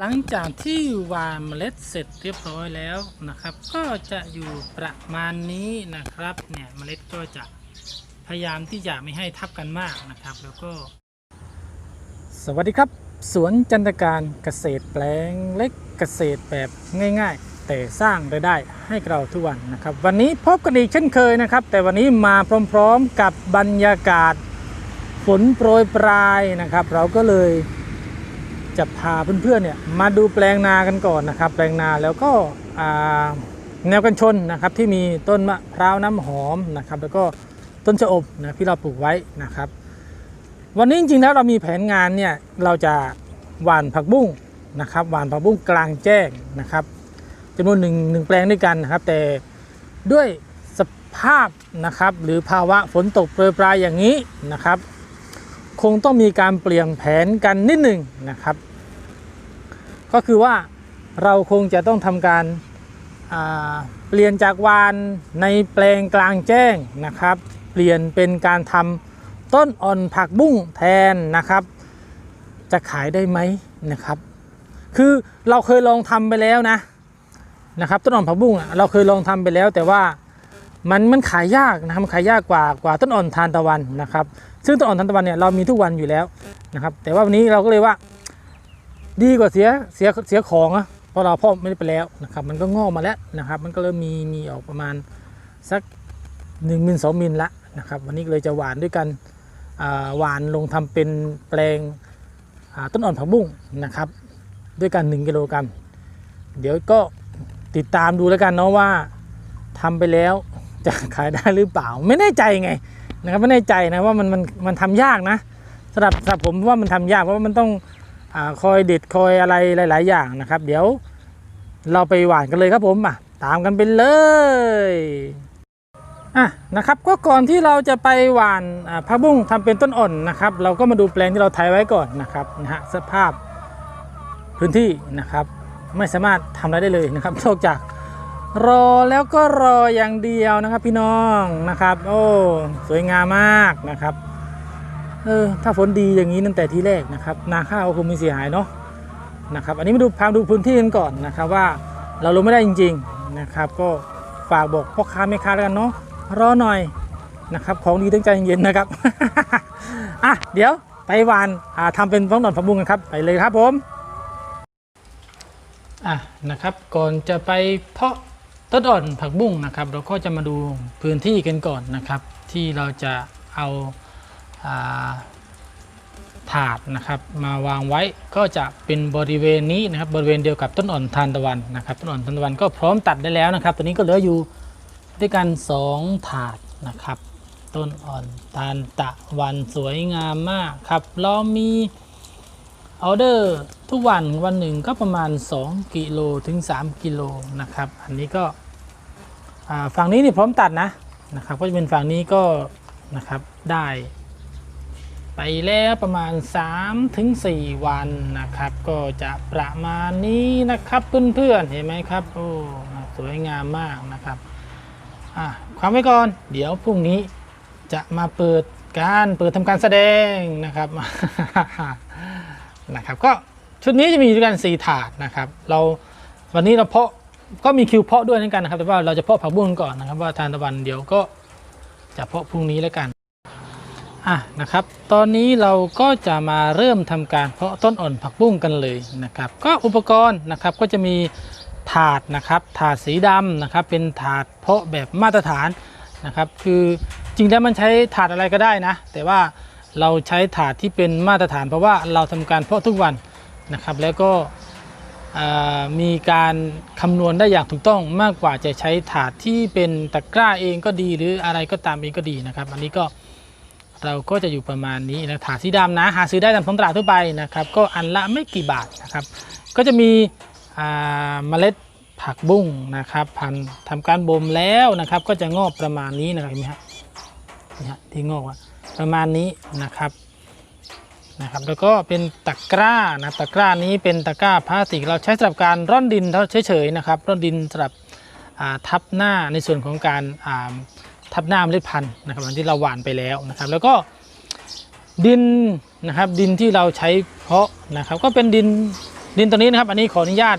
หลังจากที่หว่านเมล็ดเสร็จเรียบร้อยแล้วนะครับ ก็จะอยู่ประมาณนี้นะครับเนี่ยเมล็ดก็จะพยายามที่จะไม่ให้ทับกันมากนะครับ แล้วก็ สวัสดีครับ สวนจันทการเกษตรแปลงเล็กเกษตรแบบง่าย ๆ แต่สร้างรายได้ให้เราทุกวันนะครับ วันนี้พบกันอีกเช่นเคยนะครับ แต่วันนี้มาพร้อม ๆกับบรรยากาศฝนโปรยปลายนะครับ เราก็เลย จะพาเพื่อนๆเนี่ยมาดูแปลงนากันก่อนนะครับ แปลงนาแล้วก็แนวกันชนนะครับที่มีต้นมะพร้าวน้ำหอมนะครับ แล้วก็ต้นชะอมนะที่เราปลูกไว้นะครับ วันนี้จริงๆแล้วเรามีแผนงานเนี่ยเราจะหว่านผักบุ้งนะครับหว่านผักบุ้งกลางแจ้งนะครับจำนวนหนึ่งหนึ่งแปลงด้วยกันนะครับ แต่ด้วยสภาพนะครับ หรือภาวะฝนตกโปรยปลายอย่างนี้นะครับ คงต้องมีการเปลี่ยนแผนกันนิดหนึ่งนะครับ ก็คือว่าเราคงจะต้องทำการาเปลี่ยนจากวานในแปลงกลางแจ้งนะครับ เปลี่ยนเป็นการทำต้นอ่อนผักบุ้งแทนนะครับ จะขายได้ไหมนะครับ คือเราเคยลองทำไปแล้วนะนะครับ ต้นอ่อนผักบุ้งเราเคยลองทำไปแล้วแต่ว่า มันมันขายยากนะครับมันขายยากกว่ากว่าต้นอ่อนทานตะวันนะครับ ซึ่งต้นอ่อนทานตะวันเนี่ยเรามีทุกวันอยู่แล้วนะครับ แต่ว่าวันนี้เราก็เลยว่า ดีกว่าเสียเสียเสียของอะเพราะเราพ่อไม่ได้ไปแล้วนะครับ มันก็งอกมาแล้วนะครับ มันก็เริ่มมีมีออกประมาณสัก1มิลสองมิลละนะครับ วันนี้เลยจะหวานด้วยกันหวานลงทำเป็นแปลงต้นอ่อนผักบุ้งนะครับ ด้วยกัน 1 กิโลกรัมเดี๋ยวก็ติดตามดูแล้วกันเนาะว่าทำไปแล้ว จะขายได้หรือเปล่า ไม่แน่ใจไงนะครับไม่แน่ใจนะว่ามันมันมันทำยากนะสำหรับสำหรับผมว่ามันทำยากเพราะว่ามันต้องอคอยเด็ดคอยอะไรหลาย ๆ อย่างนะครับ เดี๋ยวเราไปหวานกันเลยครับผมอะตามกันไปเลยอะนะครับก็ก่อนที่เราจะไปหวานผักบุ้งทำเป็นต้นอ่อนนะครับ เราก็มาดูแปลงที่เราไถไว้ก่อนนะครับนะฮะสภาพพื้นที่นะครับ ไม่สามารถทำอะไรได้เลยนะครับนอกจาก รอแล้วก็รออย่างเดียวนะครับ พี่น้องนะครับ โอ้สวยงามมากนะครับเออถ้าฝนดีอย่างนี้ตั้งแต่ทีแรกนะครับนาข้าวคงไม่เสียหายเนาะนะครับอันนี้มาดูพาดูพื้นที่กันก่อนนะครับว่าเราลงไม่ได้จริงๆนะครับ ก็ฝากบอกพ่อค้าแม่ค้าแล้วกันเนาะรอหน่อยนะครับของดีตั้งใจเย็นนะครับอะเดี๋ยวไปวานอ่าทำเป็นฟ้องหนอนผักบุ้งกันครับไปเลยครับผมอะนะครับก่อนจะไปเพาะ ต้นอ่อนผักบุ้งนะครับ เราก็จะมาดูพื้นที่กันก่อนนะครับ ที่เราจะเอาาถาดนะครับ มาวางไว้ก็จะเป็นบริเวณนี้นะครับ บริเวณเดียวกับต้นอ่อนทานตะวันนะครับ ต้นอ่อนทานตะวันก็พร้อมตัดได้แล้วนะครับตอนนี้ก็เหลืออยู่ด้วยกัน 2 ถาดนะครับ ต้นอ่อนทานตะวันสวยงามมากครับเรามีออเดอร์ทุกวันวันหนึ่งก็ประมาณ 2 กิโลถึง 3 กิโลนะครับ อันนี้ก็ ฝั่งนี้นี่พร้อมตัดนะนะครับก็จะเป็นฝั่งนี้ก็นะครับได้ ไปแล้วประมาณ 3-4ถึงวันนะครับ ก็จะประมาณนี้นะครับเพื่อนๆเห็นไหมครับโอ้สวยงามมากนะครับอะความไว้ก่อน เดี๋ยวพรุ่งนี้จะมาเปิดการเปิดทำการแสดงนะครับนะครับ ก็ชุดนี้จะมีด้วยกัน4ถาดนะครับ เราวันนี้เราเพาะ ก็มีคิวเพาะด้วยเหมือนกันนะครับ แต่ว่าเราจะเพาะผักบุ้งก่อนนะครับ ว่าทานตะวันเดี๋ยวก็จะเพาะพรุ่งนี้แล้วกันอะนะครับ ตอนนี้เราก็จะมาเริ่มทำการเพาะต้นอ่อนผักบุ้งกันเลยนะครับ ก็อุปกรณ์นะครับก็จะมีถาดนะครับ ถาดสีดำนะครับ เป็นถาดเพาะแบบมาตรฐานนะครับ คือจริงแล้วมันใช้ถาดอะไรก็ได้นะ แต่ว่าเราใช้ถาดที่เป็นมาตรฐาน เพราะว่าเราทำการเพาะทุกวันนะครับ แล้วก็ มีการคำนวณได้อย่างถูกต้องมากกว่าจะใช้ถาดที่เป็นตะกร้าเองก็ดีหรืออะไรก็ตามเองก็ดีนะครับ อันนี้ก็เราก็จะอยู่ประมาณนี้นะถาดสีดำนะหาซื้อได้ตามท้องตลาดทั่วไปนะครับ ก็อันละไม่กี่บาทนะครับ ก็จะมีเมล็ดผักบุ้งนะครับพันทำการบ่มแล้วนะครับ ก็จะงอกประมาณนี้นะครับเห็นไหมฮะนี่ฮะที่งอกอะประมาณนี้นะครับ นะครับแล้วก็เป็นตะกร้านะตะกร้านี้เป็นตะกร้าพลาสติกเราใช้สำหรับการร่อนดินเฉยๆนะครับร่อนดินสำหรับทับหน้าในส่วนของการทับหน้าเมล็ดพันธุ์นะครับที่เราหว่านไปแล้วนะครับ แล้วก็ดินนะครับดินที่เราใช้เพาะนะครับ ก็เป็นดินดินตัวนี้นะครับ อันนี้ขออนุญาต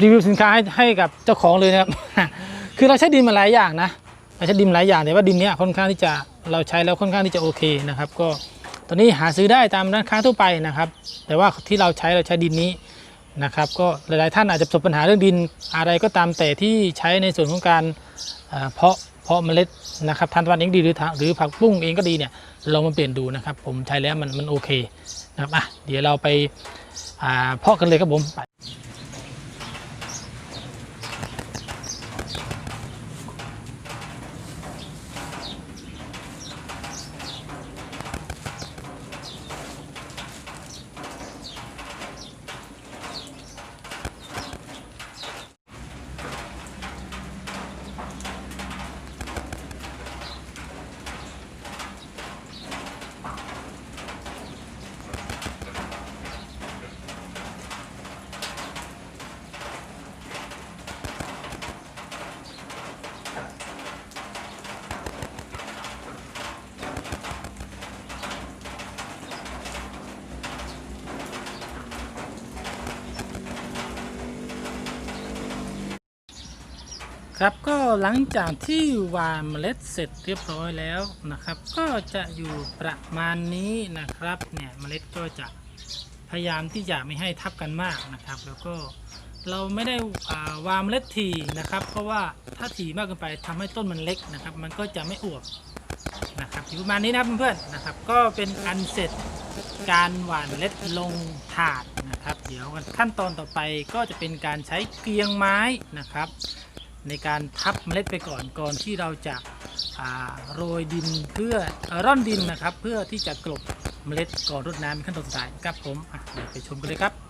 รีวิวสินค้าให้ให้กับเจ้าของเลยนะครับ คือเราใช้ดินมาหลายอย่างนะเราใช้ดินหลายอย่างแต่ว่าดินเนี้ยค่อนข้างที่จะเราใช้แล้วค่อนข้างที่จะโอเคนะครับ ก็ ตัวนี้หาซื้อได้ตามร้านค้าทั่วไปนะครับ แต่ว่าที่เราใช้เราใช้ดินนี้นะครับ ก็หลายๆท่านอาจจะประสบปัญหาเรื่องดินอะไรก็ตามแต่ที่ใช้ในส่วนของการเพาะเพาะเมล็ดนะครับทานตะวันเองดีหรือหรือผักบุ้งเองก็ดีเนี่ยลองมาเปลี่ยนดูนะครับ ผมใช้แล้วมันมันโอเคนะครับอะเดี๋ยวเราไปเพาะกันเลยครับผม ครับก็หลังจากที่หวานเมล็ดเสร็จเรียบร้อยแล้วนะครับ ก็จะอยู่ประมาณนี้นะครับเนี่ยเมล็ดก็จะพยายามที่จะไม่ให้ทับกันมากนะครับ แล้วก็เราไม่ได้าวางเมล็ดทีนะครับ เพราะว่าถ้าถีมากเกินไปทำให้ต้นมันเล็กนะครับ มันก็จะไม่อวบนะครับอยู่ประมาณนี้นะเพื่อนๆนะครับ ก็เป็นอันเสร็จการหว่านเมล็ดลงถาดนะครับ เดี๋ยวขั้นตอนต่อไปก็จะเป็นการใช้เกลียงไม้นะครับ ในการทับเมล็ดไปก่อนก่อนที่เราจะาโรยดินเพื่ออร่อนดินนะครับ เพื่อที่จะกลบเมล็ดก่อนรดน้ำขั้นตอนสุดท้ายครับผมเดี๋ยวไปชมกันเลยครับ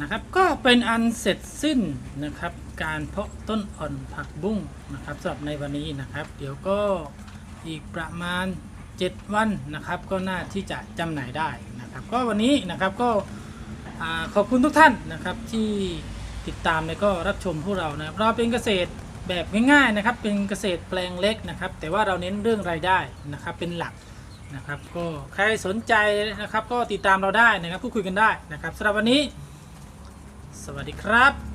นะครับก็เป็นอันเสร็จสิ้นนะครับการเพาะต้นอ่อนผักบุ้งนะครับสำหรับในวันนี้นะครับ เดี๋ยวก็อีกประมาณ 7 วันนะครับ ก็น่าที่จะจำหน่ายได้นะครับ ก็วันนี้นะครับก็ขอบคุณทุกท่านนะครับที่ติดตามและก็รับชมพวกเรานะครับเราเป็นเกษตร แบบง่ายๆนะครับ เป็นเกษตรแปลงเล็กนะครับ แต่ว่าเราเน้นเรื่องรายได้นะครับเป็นหลักนะครับ ก็ใครสนใจนะครับ ก็ติดตามเราได้นะครับพูดคุยกันได้นะครับสำหรับวันนี้ สวัสดีครับ